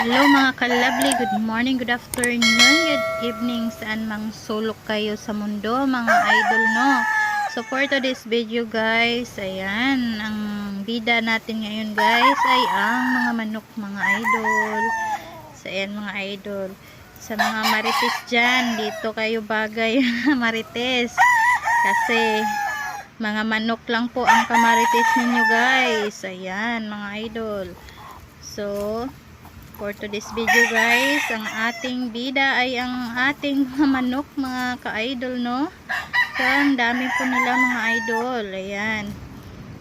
Hello mga ka-lovely, good morning, good afternoon, good evening, saan mang sulok kayo sa mundo mga idol no. So for today's video guys, ayan, ang bida natin ngayon guys ay ang mga manok mga idol. So ayan mga idol, sa mga marites dyan, dito kayo bagay marites. Kasi mga manok lang po ang kamarites ninyo guys. Ayan mga idol. So, for today's video guys, ang ating bida ay ang ating manok mga ka-idol no. So, ang dami po nila mga idol. Ayan.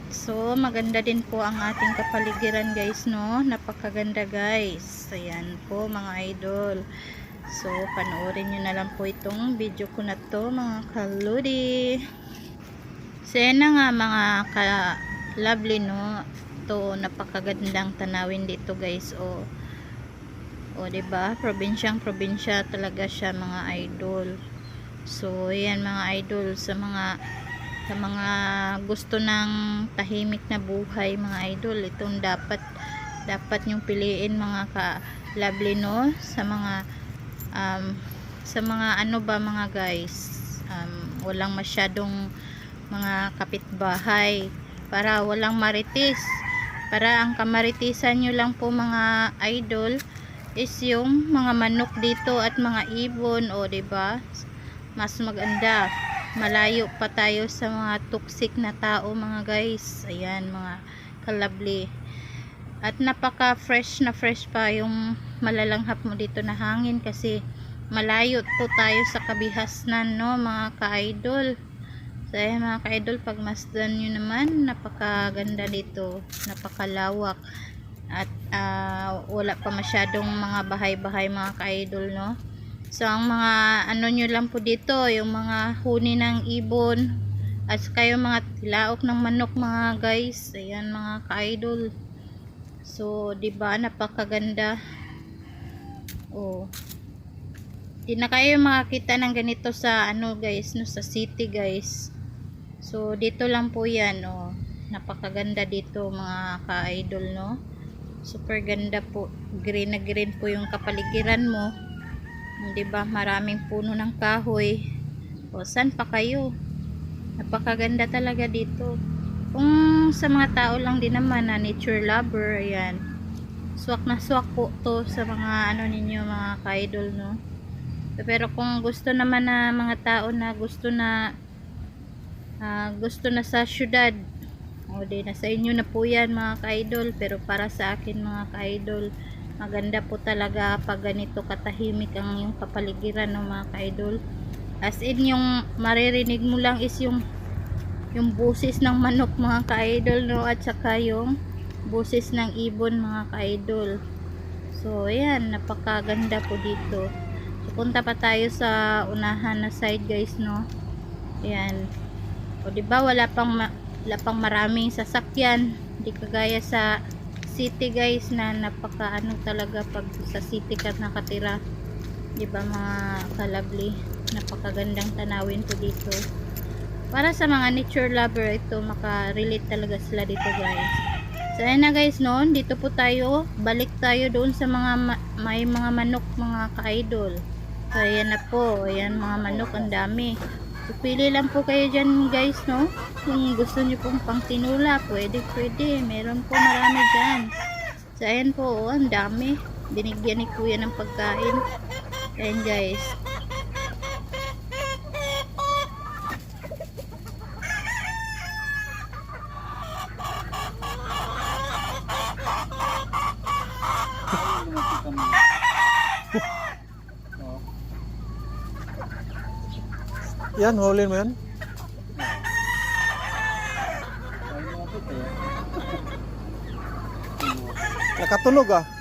So, maganda din po ang ating kapaligiran guys no. Napakaganda guys. Ayan po mga idol. So, panoorin nyo na lang po itong video ko na to mga kaludi. So, yan na nga mga ka-lovely no. Ito, napakagandang tanawin dito guys. O, o, ba diba? Probinsyang probinsya talaga siya mga idol. So, yan mga idol sa mga sa mga gusto ng tahimik na buhay mga idol. Itong dapat dapat yung piliin mga ka-lovely no sa mga um, sa mga ano ba mga guys um, walang masyadong mga kapitbahay para walang maritis para ang kamaritisan nyo lang po mga idol is yung mga manok dito at mga ibon o ba? Diba? mas maganda. Malayo pa tayo sa mga toxic na tao mga guys. Ayan mga kalabli. At napaka fresh na fresh pa yung malalanghap mo dito na hangin kasi malayo po tayo sa kabihasnan no mga ka-idol. So ayan mga ka-idol pagmasdan nyo naman napakaganda dito. Napakalawak at ah, wala pa masyadong mga bahay-bahay mga ka-idol no? So ang mga ano nyo lang po dito yung mga huni ng ibon at saka mga tilaok ng manok mga guys. Ayan mga ka-idol. So ba napakaganda. Oh. Di na kayo makakita ng ganito sa ano guys no sa city guys. So dito lang po yan oh. Napakaganda dito mga ka-idol no super ganda po. Green na green po yung kapaligiran mo. Di ba? Maraming puno ng kahoy. O saan pa kayo? Napakaganda talaga dito. Kung sa mga tao lang din naman na nature lover ayan. Swak na swak po to sa mga ano ninyo mga ka-idol no? Pero kung gusto naman na mga tao na gusto na ah, gusto na sa syudad o di na sa inyo na po yan mga ka-idol. Pero para sa akin mga ka-idol maganda po talaga pag ganito katahimik ang yung kapaligiran ng mga ka-idol. As in yung maririnig mo lang is yung yung busis ng manok mga ka-idol no? At saka yung busis ng ibon mga ka-idol. So ayan napakaganda po dito. So punta pa tayo sa unahan na side guys no? Ayan. O di ba wala pang wala pang maraming sasakyan. Di kagaya sa city guys na napaka ano talaga pag sa city ka nakatira. Di ba mga kalabli? Napakagandang tanawin po dito. Para sa mga nature lover ito makarelate talaga sila dito guys. So ayan na guys no? Dito po tayo. Balik tayo doon sa mga ma- may mga manok mga ka-idol. So ayan na po. Ayan mga manok ang dami pili lang po kayo dyan guys no? Kung gusto nyo pong pang tinula pwede pwede. Meron po marami dyan. So ayan po oh, ang dami. Binigyan ni kuya ng pagkain. Ayan guys Yan, huli mo yan. Nakatunog ah.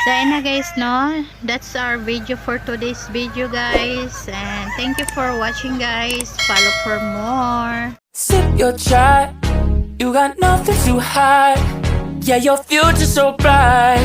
So ayun na guys no, that's our video for today's video guys and thank you for watching guys, follow for more. Sip your chai. You got nothing to hide. Yeah, your future's so bright.